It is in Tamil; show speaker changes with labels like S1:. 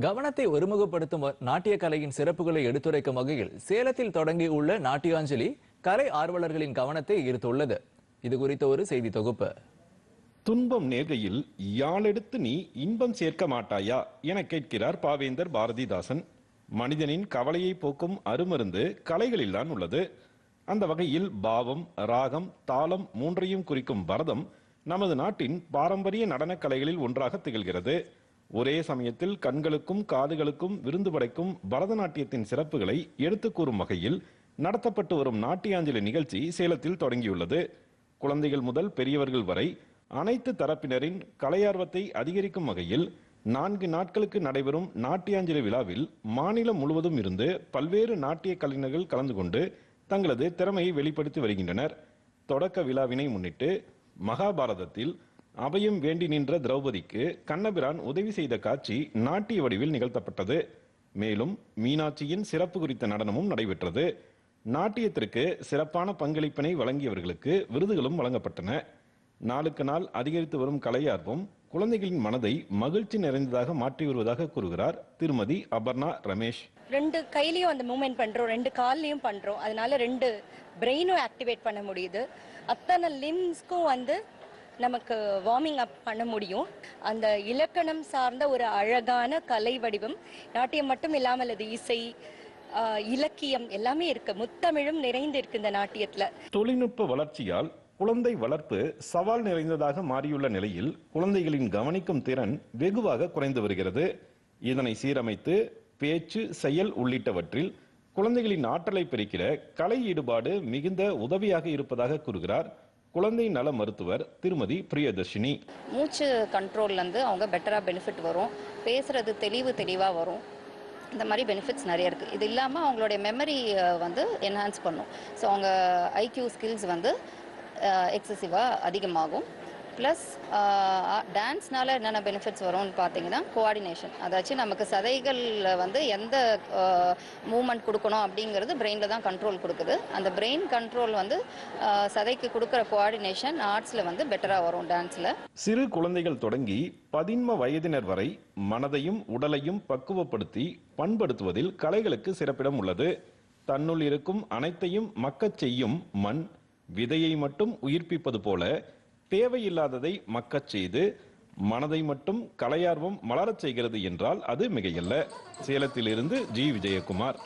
S1: கவனத்தை ஒருமுகப்படுத்தும் நாட்டிய கலையின் சிறப்புகளை எடுத்துரைக்கும் வகையில் சேலத்தில் தொடங்கியுள்ள நாட்டியாஞ்சலி கலை ஆர்வலர்களின் கவனத்தை ஈர்த்துள்ளது. இது குறித்த ஒரு செய்தி தொகுப்பு.
S2: துன்பம் நேர்கையில் யாழெடுத்து நீ இன்பம் சேர்க்க மாட்டாயா என கேட்கிறார் பாவேந்தர் பாரதிதாசன். மனிதனின் கவலையை போக்கும் அருமருந்து கலைகளில்தான் உள்ளது. அந்த வகையில் பாவம் ராகம் தாளம் மூன்றையும் குறிக்கும் பரதம் நமது நாட்டின் பாரம்பரிய நடனக் கலைகளில் ஒன்றாக திகழ்கிறது. ஒரே சமயத்தில் கண்களுக்கும் காதுகளுக்கும் விருந்து படைக்கும் பரதநாட்டியத்தின் சிறப்புகளை எடுத்து கூறும் வகையில் நடத்தப்பட்டு வரும் நாட்டியாஞ்சலி நிகழ்ச்சி சேலத்தில் தொடங்கியுள்ளது. குழந்தைகள் முதல் பெரியவர்கள் வரை அனைத்து தரப்பினரின் கலையார்வத்தை அதிகரிக்கும் வகையில் நான்கு நாட்களுக்கு நடைபெறும் நாட்டியாஞ்சலி விழாவில் மாநிலம் முழுவதும் இருந்து பல்வேறு நாட்டிய கலைஞர்கள் கலந்து கொண்டு தங்களது திறமையை வெளிப்படுத்தி வருகின்றனர். தொடக்க விழாவினை முன்னிட்டு மகாபாரதத்தில் அபயம் வேண்டி நின்ற திரௌபதிக்கு கண்ணபிரான் உதவி செய்த காட்சி நாட்டிய வடிவில் நிகழ்த்தப்பட்டது. மேலும் மீனாட்சியின் சிறப்பு குறித்த நடனமும் நடைபெற்றது. நாட்டியத்திற்கு சிறப்பான பங்களிப்பினை வழங்கியவர்களுக்கு விருதுகளும் வழங்கப்பட்டன. நாளுக்கு நாள் அதிகரித்து வரும் கலையார்வம் குழந்தைகளின் மனதை மகிழ்ச்சி நிறைந்ததாக மாற்றி வருவதாக கூறுகிறார் திருமதி அபர்ணா ரமேஷ்.
S3: ரெண்டு கையிலையும் அந்த மூமெண்ட் பண்றோம் ரெண்டு கால்லையும் பண்றோம். அதனால ரெண்டு பிரெயினும் ஆக்டிவேட் பண்ண முடியுது. அத்தனை லிம்ஸ்க்கும் வந்து நமக்கு வார்மிங் அப் பண்ண முடியும். அந்த இலக்கணம் சார்ந்த ஒரு அழகான கலை வடிவம் நாட்டியம் மட்டும் இல்லாமல் அது இசை இலக்கியம் எல்லாமே இருக்கு. முத்தமிழும் நிறைந்து இருக்கு இந்த நாட்டியத்துல.
S2: தொழில்நுட்ப வளர்ச்சியால் குழந்தை வளர்ப்பு சவால் நிறைந்ததாக மாறியுள்ள நிலையில் குழந்தைகளின் கவனிக்கும் திறன் வெகுவாக குறைந்து வருகிறது. இதனை சீரமைத்து பேச்சு செயல் உள்ளிட்டவற்றில் குழந்தைகளின் ஆற்றலை பெருக்கிட கலை ஈடுபாடு மிகுந்த உதவியாக இருப்பதாக கூறுகிறார் குழந்தை நல மருத்துவர் திருமதி பிரியதர்ஷினி.
S4: மூச்சு கண்ட்ரோல்லேருந்து அவங்க பெட்டராக பெனிஃபிட் வரும். பேசுறது தெளிவு தெளிவாக வரும். இந்த மாதிரி பெனிஃபிட்ஸ் நிறைய இருக்குது இது இல்லாமல் அவங்களுடைய மெமரி வந்து என்ஹான்ஸ் பண்ணும். ஸோ அவங்க ஐக்யூ ஸ்கில்ஸ் வந்து எக்ஸசிவாக அதிகமாகும். ப்ளஸ் டான்ஸ்னால uh, uh, என்னென்ன பெனிஃபிட்ஸ் வரும்னு பார்த்தீங்கன்னா கோஆர்டினேஷன் அதாச்சும் நமக்கு சதைகளில் வந்து எந்த uh, மூமெண்ட் கொடுக்கணும் அப்படிங்கிறது பிரெயினில் தான் கண்ட்ரோல் கொடுக்குது. அந்த பிரெயின் கண்ட்ரோல் வந்து சதைக்கு கொடுக்குற கோஆர்டினேஷன் ஆர்ட்ஸில் வந்து பெட்டராக வரும் டான்ஸில்
S2: சிறு குழந்தைகள் தொடங்கி பதின்ம வயதினர் வரை மனதையும் உடலையும் பக்குவப்படுத்தி பண்படுத்துவதில் கலைகளுக்கு சிறப்பிடம் உள்ளது. தன்னுள் இருக்கும் அனைத்தையும் மக்கச் செய்யும் மண் விதையை மட்டும் உயிர்ப்பிப்பது போல தேவையில்லாததை மக்கச் செய்து மனதை மட்டும் கலையார்வம் மலரச் செய்கிறது என்றால் அது மிகையல்ல. சேலத்திலிருந்து ஜி. விஜயகுமார்.